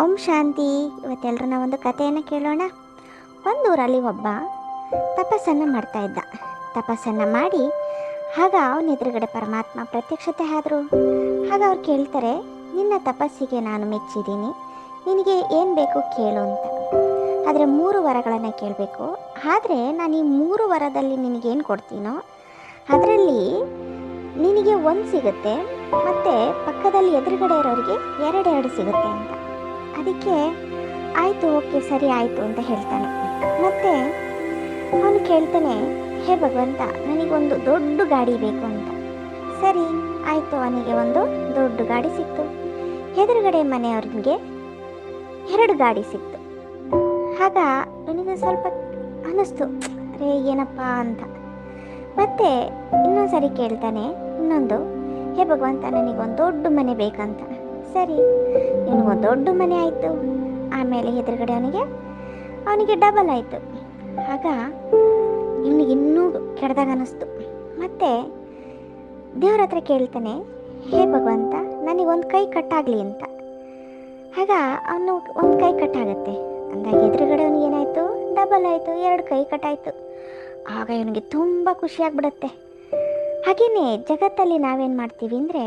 ಓಂ ಶಾಂತಿ. ಇವತ್ತೆಲ್ಲರೂ ಒಂದು ಕಥೆಯನ್ನು ಕೇಳೋಣ. ಒಂದೂರಲ್ಲಿ ಒಬ್ಬ ತಪಸ್ಸನ್ನು ಮಾಡ್ತಾ ಇದ್ದ. ತಪಸ್ಸನ್ನು ಮಾಡಿ ಆಗ ಅವನ ಎದುರುಗಡೆ ಪರಮಾತ್ಮ ಪ್ರತ್ಯಕ್ಷತೆ ಆದರು. ಆಗ ಅವ್ರು ಕೇಳ್ತಾರೆ, ನಿನ್ನ ತಪಸ್ಸಿಗೆ ನಾನು ಮೆಚ್ಚಿದ್ದೀನಿ. ನಿನಗೆ ಏನು ಬೇಕು ಕೇಳು ಅಂತ. ಆದರೆ ಮೂರು ವರಗಳನ್ನು ಕೇಳಬೇಕು. ಆದರೆ ನಾನು ಈ ಮೂರು ವರದಲ್ಲಿ ನಿನಗೇನು ಕೊಡ್ತೀನೋ, ಅದರಲ್ಲಿ ನಿನಗೆ ಒಂದು ಸಿಗುತ್ತೆ, ಮತ್ತು ಪಕ್ಕದಲ್ಲಿ ಎದುರುಗಡೆ ಇರೋರಿಗೆ ಎರಡೆರಡು ಸಿಗುತ್ತೆ ಅಂತ. ಅದಕ್ಕೆ ಆಯಿತು, ಓಕೆ, ಸರಿ ಆಯಿತು ಅಂತ ಹೇಳ್ತಾನೆ. ಮತ್ತು ಅವನು ಕೇಳ್ತಾನೆ, ಹೇ ಭಗವಂತ, ನನಗೊಂದು ದೊಡ್ಡ ಗಾಡಿ ಬೇಕು ಅಂತ. ಸರಿ, ಆಯಿತು, ಅವನಿಗೆ ಒಂದು ದೊಡ್ಡ ಗಾಡಿ ಸಿಕ್ತು. ಎದುರುಗಡೆ ಮನೆಯವ್ರಿಗೆ ಎರಡು ಗಾಡಿ ಸಿಕ್ತು. ಆಗ ನನಗೆ ಸ್ವಲ್ಪ ಅನ್ನಿಸ್ತು ಅರೇ, ಏನಪ್ಪ ಅಂತ. ಮತ್ತೆ ಇನ್ನೊಂದು ಸರಿ ಕೇಳ್ತಾನೆ, ಇನ್ನೊಂದು, ಹೇ ಭಗವಂತ, ನನಗೊಂದು ದೊಡ್ಡ ಮನೆ ಬೇಕಂತ. ಸರಿ. ಇನ್ನು ದೊಡ್ಡ ಮನೆ ಆಯಿತು. ಆಮೇಲೆ ಎದುರುಗಡೆ ಅವನಿಗೆ ಅವನಿಗೆ ಡಬಲ್ ಆಯಿತು. ಆಗ ಇವನಿಗೆ ಇನ್ನೂ ಕೆಡ್ದಾಗ ಅನ್ನಿಸ್ತು. ಮತ್ತೆ ದೇವ್ರ ಹತ್ರ ಕೇಳ್ತಾನೆ, ಹೇ ಭಗವಂತ ನನಗೊಂದು ಕೈ ಕಟ್ಟಾಗಲಿ ಅಂತ. ಆಗ ಅವನು ಒಂದು ಕೈ ಕಟ್ಟಾಗತ್ತೆ. ಅಂದಾಗ ಎದುರುಗಡೆ ಅವನಿಗೆ ಏನಾಯಿತು? ಡಬಲ್ ಆಯಿತು, ಎರಡು ಕೈ ಕಟ್ಟಾಯಿತು. ಆಗ ಇವನಿಗೆ ತುಂಬ ಖುಷಿಯಾಗ್ಬಿಡತ್ತೆ ಹಾಗೆಯೇ ಜಗತ್ತಲ್ಲಿ ನಾವೇನು ಮಾಡ್ತೀವಿ ಅಂದರೆ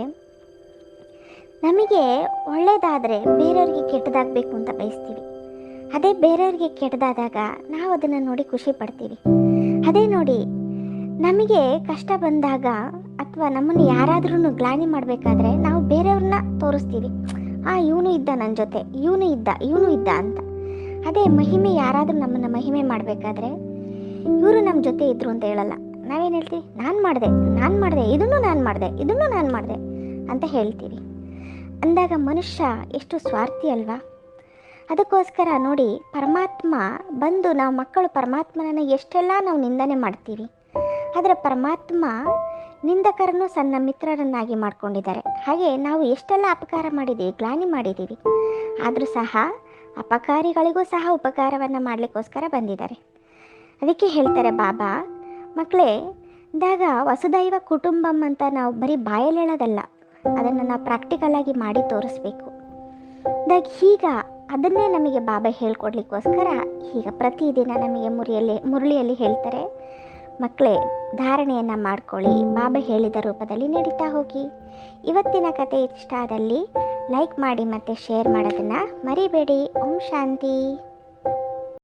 ನಮಗೆ ಒಳ್ಳೆಯದಾದರೆ ಬೇರೆಯವ್ರಿಗೆ ಕೆಟ್ಟದಾಗಬೇಕು ಅಂತ ಬಯಸ್ತೀವಿ. ಅದೇ ಬೇರೆಯವ್ರಿಗೆ ಕೆಟ್ಟದಾದಾಗ ನಾವು ಅದನ್ನು ನೋಡಿ ಖುಷಿ ಪಡ್ತೀವಿ. ಅದೇ ನೋಡಿ, ನಮಗೆ ಕಷ್ಟ ಬಂದಾಗ ಅಥವಾ ನಮ್ಮನ್ನು ಯಾರಾದ್ರೂ ಗ್ಲಾನಿ ಮಾಡಬೇಕಾದ್ರೆ ನಾವು ಬೇರೆಯವ್ರನ್ನ ತೋರಿಸ್ತೀವಿ. ಆ, ಇವನು ಇದ್ದ ನನ್ನ ಜೊತೆ, ಇವನು ಇದ್ದ ಇವನು ಇದ್ದ ಅಂತ. ಅದೇ ಮಹಿಮೆ ಯಾರಾದರೂ ನಮ್ಮನ್ನು ಮಹಿಮೆ ಮಾಡಬೇಕಾದ್ರೆ ಇವರು ನಮ್ಮ ಜೊತೆ ಇದ್ರು ಅಂತ ಹೇಳಲ್ಲ. ನಾವೇನು ಹೇಳ್ತೀವಿ? ನಾನು ಮಾಡಿದೆ ನಾನು ಮಾಡಿದೆ, ಇದನ್ನು ನಾನು ಮಾಡಿದೆ, ಇದನ್ನು ನಾನು ಮಾಡಿದೆ ಅಂತ ಹೇಳ್ತೀವಿ. ಅಂದಾಗ ಮನುಷ್ಯ ಎಷ್ಟು ಸ್ವಾರ್ಥಿ ಅಲ್ವಾ? ಅದಕ್ಕೋಸ್ಕರ ನೋಡಿ, ಪರಮಾತ್ಮ ಬಂದು ನಾವು ಮಕ್ಕಳು ಪರಮಾತ್ಮನನ್ನು ಎಷ್ಟೆಲ್ಲ ನಾವು ನಿಂದನೆ ಮಾಡ್ತೀವಿ. ಆದರೆ ಪರಮಾತ್ಮ ನಿಂದಕರನ್ನು ಸಣ್ಣ ಮಿತ್ರರನ್ನಾಗಿ ಮಾಡ್ಕೊಂಡಿದ್ದಾರೆ. ಹಾಗೆ ನಾವು ಎಷ್ಟೆಲ್ಲ ಅಪಕಾರ ಮಾಡಿದ್ದೀವಿ ಗ್ಲಾನಿ ಮಾಡಿದ್ದೀವಿ ಆದರೂ ಸಹ ಅಪಕಾರಿಗಳಿಗೂ ಸಹ ಉಪಕಾರವನ್ನು ಮಾಡಲಿಕ್ಕೋಸ್ಕರ ಬಂದಿದ್ದಾರೆ. ಅದಕ್ಕೆ ಹೇಳ್ತಾರೆ, ಬಾಬಾ ಮಕ್ಕಳೇ ಇದಾಗ ವಸುದೈವ ಕುಟುಂಬಂ ಅಂತ ನಾವು ಬರೀ ಬಾಯಲ್ಲಿ ಹೇಳೋದಲ್ಲ. ಅದನ್ನು ನಾವು ಪ್ರಾಕ್ಟಿಕಲ್ ಆಗಿ ಮಾಡಿ ತೋರಿಸ್ಬೇಕು. ದಾಗ ಈಗ ಅದನ್ನೇ ನಮಗೆ ಬಾಬಾ ಹೇಳ್ಕೊಡ್ಲಿಕ್ಕೋಸ್ಕರ ಈಗ ಪ್ರತಿದಿನ ನಮಗೆ ಮುರಿಯಲ್ಲಿ, ಮುರಳಿಯಲ್ಲಿ ಹೇಳ್ತಾರೆ ಮಕ್ಕಳೇ ಧಾರಣೆಯನ್ನು ಮಾಡ್ಕೊಳ್ಳಿ. ಬಾಬಾ ಹೇಳಿದ ರೂಪದಲ್ಲಿ ನಡೀತಾ ಹೋಗಿ. ಇವತ್ತಿನ ಕತೆ ಇಷ್ಟ ಆದಲ್ಲಿ ಲೈಕ್ ಮಾಡಿ ಮತ್ತು ಶೇರ್ ಮಾಡೋದನ್ನು ಮರಿಬೇಡಿ. ಓಂ ಶಾಂತಿ.